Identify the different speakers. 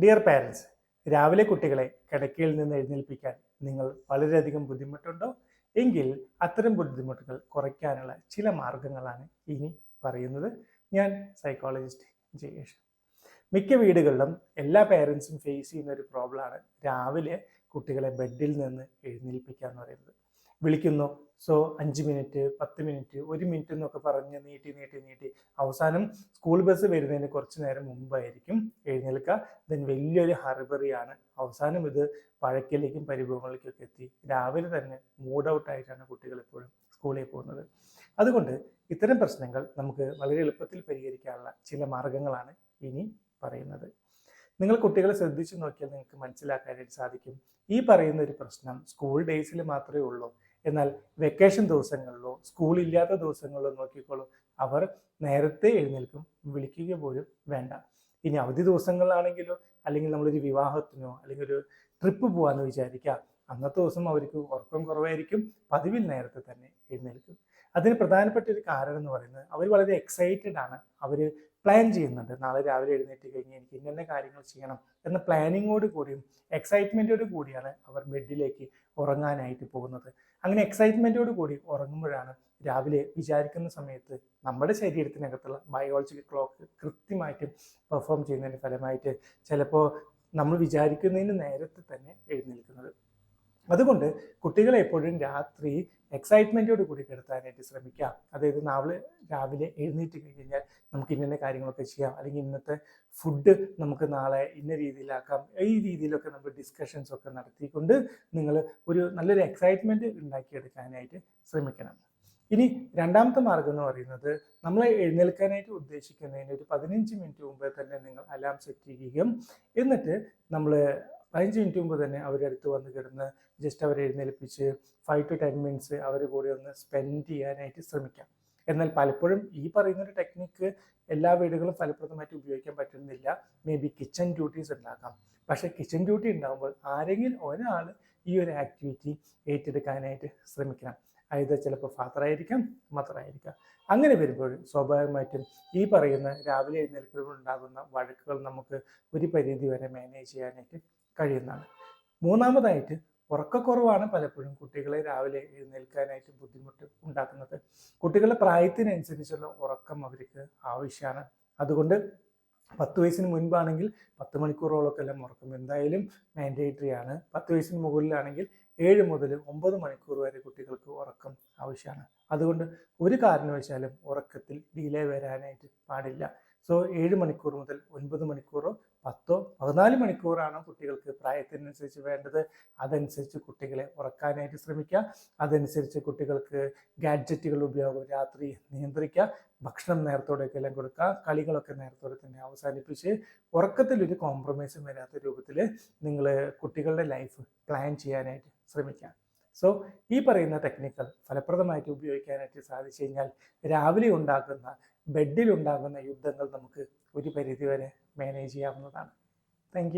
Speaker 1: Dear parents രാവിലെ കുട്ടികളെ കിടക്കയിൽ നിന്ന് എഴുന്നേൽപ്പിക്കാൻ നിങ്ങൾ വളരെയധികം ബുദ്ധിമുട്ടുണ്ടോ? എങ്കിൽ അത്തരം ബുദ്ധിമുട്ടുകൾ കുറയ്ക്കാനുള്ള ചില മാർഗങ്ങളാണ് ഇനി പറയുന്നത്. ഞാൻ സൈക്കോളജിസ്റ്റ് ജയേഷ്. മിക്ക വീടുകളിലും എല്ലാ പേരൻസും ഫേസ് ചെയ്യുന്ന ഒരു പ്രോബ്ലമാണ് രാവിലെ കുട്ടികളെ ബെഡിൽ നിന്ന് എഴുന്നേൽപ്പിക്കുക എന്ന് പറയുന്നത്. വിളിക്കുന്നു. സോ അഞ്ച് മിനിറ്റ് പത്ത് മിനിറ്റ് ഒരു മിനിറ്റ് എന്നൊക്കെ പറഞ്ഞ് നീട്ടി നീട്ടി നീട്ടി. അവസാനം സ്കൂൾ ബസ് വരുന്നതിന് കുറച്ച് നേരം മുമ്പായിരിക്കും എഴുന്നേൽക്കുക. ദെൻ വലിയൊരു ഹറിബറിയാണ്. അവസാനം ഇത് പഴക്കലേക്കും പരിഭവങ്ങളിലേക്കൊക്കെ എത്തി. രാവിലെ തന്നെ മൂഡ് ഔട്ട് ആയിട്ടാണ് കുട്ടികൾ എപ്പോഴും സ്കൂളിൽ പോകുന്നത്. അതുകൊണ്ട് ഇത്തരം പ്രശ്നങ്ങൾ നമുക്ക് വളരെ എളുപ്പത്തിൽ പരിഹരിക്കാനുള്ള ചില മാർഗങ്ങളാണ് ഇനി പറയുന്നത്. നിങ്ങൾ കുട്ടികളെ ശ്രദ്ധിച്ചു നോക്കിയാൽ നിങ്ങൾക്ക് മനസ്സിലാക്കാനായിട്ട് സാധിക്കും. ഈ പറയുന്ന ഒരു പ്രശ്നം സ്കൂൾ ഡേയ്സിൽ മാത്രമേ ഉള്ളൂ. എന്നാൽ വെക്കേഷൻ ദിവസങ്ങളിലോ സ്കൂൾ ഇല്ലാത്ത ദിവസങ്ങളിലോ നോക്കിക്കോളൂ അവർ നേരത്തെ എഴുന്നേൽക്കും വിളിക്കുക പോലും വേണ്ട. ഇനി അവധി ദിവസങ്ങളിലാണെങ്കിലോ അല്ലെങ്കിൽ നമ്മളൊരു വിവാഹത്തിനോ അല്ലെങ്കിൽ ഒരു ട്രിപ്പ് പോകാമെന്ന് വിചാരിക്കുക അന്നത്തെ ദിവസം അവർക്ക് ഉറക്കം കുറവായിരിക്കും പതിവിൽ നേരത്തെ തന്നെ എഴുന്നേൽക്കും. അതിന് പ്രധാനപ്പെട്ട ഒരു കാരണം എന്ന് പറയുന്നത് അവർ വളരെ എക്സൈറ്റഡ് ആണ്. അവർ പ്ലാൻ ചെയ്യുന്നുണ്ട്. നാളെ രാവിലെ എഴുന്നേറ്റ് കഴിഞ്ഞ് എനിക്ക് ഇന്നെ കാര്യങ്ങൾ ചെയ്യണം എന്ന പ്ലാനിങ്ങോട് കൂടിയും എക്സൈറ്റ്മെന്റോട് കൂടിയാണ് അവർ ബെഡിലേക്ക് ഉറങ്ങാനായിട്ട് പോകുന്നത്. അങ്ങനെ എക്സൈറ്റ്മെന്റോട് കൂടി ഉറങ്ങുമ്പോഴാണ് രാവിലെ വിചാരിക്കുന്ന സമയത്ത് നമ്മുടെ ശരീരത്തിനകത്തുള്ള ബയോളജിക്കൽ ക്ലോക്ക് കൃത്യമായിട്ട് പെർഫോം ചെയ്യുന്നതിന്റെ ഫലമായിട്ട് ചിലപ്പോൾ നമ്മൾ വിചാരിക്കുന്നതിന് നേരത്തെ തന്നെ എഴുന്നേൽക്കുന്നത്. അതുകൊണ്ട് കുട്ടികളെ എപ്പോഴും രാത്രി എക്സൈറ്റ്മെന്റോട് കൂടി കിടത്താനായിട്ട് ശ്രമിക്കാം. അതായത് നാളെ രാവിലെ എഴുന്നേറ്റ് കഴിഞ്ഞാൽ നമുക്ക് ഇന്ന കാര്യങ്ങളൊക്കെ ചെയ്യാം. അല്ലെങ്കിൽ ഇന്നത്തെ ഫുഡ് നമുക്ക് നാളെ ഇന്ന രീതിയിലാക്കാം. ഈ രീതിയിലൊക്കെ നമ്മൾ ഡിസ്കഷൻസ് ഒക്കെ നടത്തിക്കൊണ്ട് നിങ്ങൾ ഒരു നല്ലൊരു എക്സൈറ്റ്മെന്റ് ഉണ്ടാക്കിയെടുക്കാനായിട്ട് ശ്രമിക്കണം. ഇനി രണ്ടാമത്തെ മാർഗം എന്ന് പറയുന്നത് നമ്മൾ എഴുന്നേൽക്കാനായിട്ട് ഉദ്ദേശിക്കുന്നതിന് ഒരു പതിനഞ്ച് മിനിറ്റ് മുമ്പേ തന്നെ നിങ്ങൾ അലാം സെറ്റ് ചെയ്യുകയും എന്നിട്ട് നമ്മൾ പതിനഞ്ച് മിനിറ്റ് മുമ്പ് തന്നെ അവരുടെ അടുത്ത് വന്ന് കിടന്ന് ജസ്റ്റ് അവരെ എഴുന്നേൽപ്പിച്ച് ഫൈവ് ടു ടെൻ മിനിറ്റ്സ് അവർ കൂടെ ഒന്ന് സ്പെൻഡ് ചെയ്യാനായിട്ട് ശ്രമിക്കാം. എന്നാൽ പലപ്പോഴും ഈ പറയുന്ന ഒരു ടെക്നിക്ക് എല്ലാ വീടുകളും ഫലപ്രദമായിട്ട് ഉപയോഗിക്കാൻ പറ്റുന്നില്ല. മേ ബി കിച്ചൺ ഡ്യൂട്ടീസ് ഉണ്ടാക്കാം. പക്ഷെ കിച്ചൺ ഡ്യൂട്ടി ഉണ്ടാകുമ്പോൾ ആരെങ്കിലും ഒരാൾ ഈ ഒരു ആക്ടിവിറ്റി ഏറ്റെടുക്കാനായിട്ട് ശ്രമിക്കണം. അതായത് ചിലപ്പോൾ ഫാദർ ആയിരിക്കാം മദർ ആയിരിക്കാം. അങ്ങനെ വരുമ്പോൾ സ്വാഭാവികമായിട്ടും ഈ പറയുന്ന രാവിലെ എഴുന്നേൽക്കുമ്പോൾ ഉണ്ടാകുന്ന വഴക്കുകൾ നമുക്ക് ഒരു പരിധി വരെ മാനേജ് ചെയ്യാനായിട്ട് കഴിയുന്നതാണ്. മൂന്നാമതായിട്ട് ഉറക്കക്കുറവാണ് പലപ്പോഴും കുട്ടികളെ രാവിലെ എഴുന്നേൽക്കാനായിട്ട് ബുദ്ധിമുട്ട് ഉണ്ടാക്കുന്നത്. കുട്ടികളുടെ പ്രായത്തിനനുസരിച്ചുള്ള ഉറക്കം അവർക്ക് ആവശ്യമാണ്. അതുകൊണ്ട് പത്ത് വയസ്സിന് മുൻപാണെങ്കിൽ പത്ത് മണിക്കൂറോളൊക്കെ എല്ലാം ഉറക്കം എന്തായാലും മാൻഡേറ്ററി ആണ്. പത്ത് വയസ്സിന് മുകളിലാണെങ്കിൽ ഏഴ് മുതൽ ഒമ്പത് മണിക്കൂർ വരെ കുട്ടികൾക്ക് ഉറക്കം ആവശ്യമാണ്. അതുകൊണ്ട് ഒരു കാരണവശാലും ഉറക്കത്തിൽ ഡിലേ വരാനായിട്ട് പാടില്ല. സോ ഏഴ് മണിക്കൂർ മുതൽ ഒൻപത് മണിക്കൂറോ പത്തോ പതിനാല് മണിക്കൂറാണ് കുട്ടികൾക്ക് പ്രായത്തിനനുസരിച്ച് വേണ്ടത്. അതനുസരിച്ച് കുട്ടികളെ ഉറക്കാനായിട്ട് ശ്രമിക്കുക. അതനുസരിച്ച് കുട്ടികൾക്ക് ഗാഡ്ജറ്റുകളുടെ ഉപയോഗം രാത്രി നിയന്ത്രിക്കുക. ഭക്ഷണം നേരത്തോടെയൊക്കെ എല്ലാം കൊടുക്കുക. കളികളൊക്കെ നേരത്തോടെ തന്നെ അവസാനിപ്പിച്ച് ഉറക്കത്തിലൊരു കോംപ്രമൈസും വരാത്ത രൂപത്തിൽ നിങ്ങൾ കുട്ടികളുടെ ലൈഫ് പ്ലാൻ ചെയ്യാനായിട്ട് ശ്രമിക്കുക. സോ ഈ പറയുന്ന ടെക്നിക്കൽ ഫലപ്രദമായിട്ട് ഉപയോഗിക്കാനായിട്ട് സാധിച്ചു കഴിഞ്ഞാൽ രാവിലെ ഉണ്ടാകുന്ന ബെഡിൽ ഉണ്ടാകുന്ന യുദ്ധങ്ങൾ നമുക്ക് ഒരു പരിധിവരെ മാനേജ് ചെയ്യാവുന്നതാണ്. താങ്ക്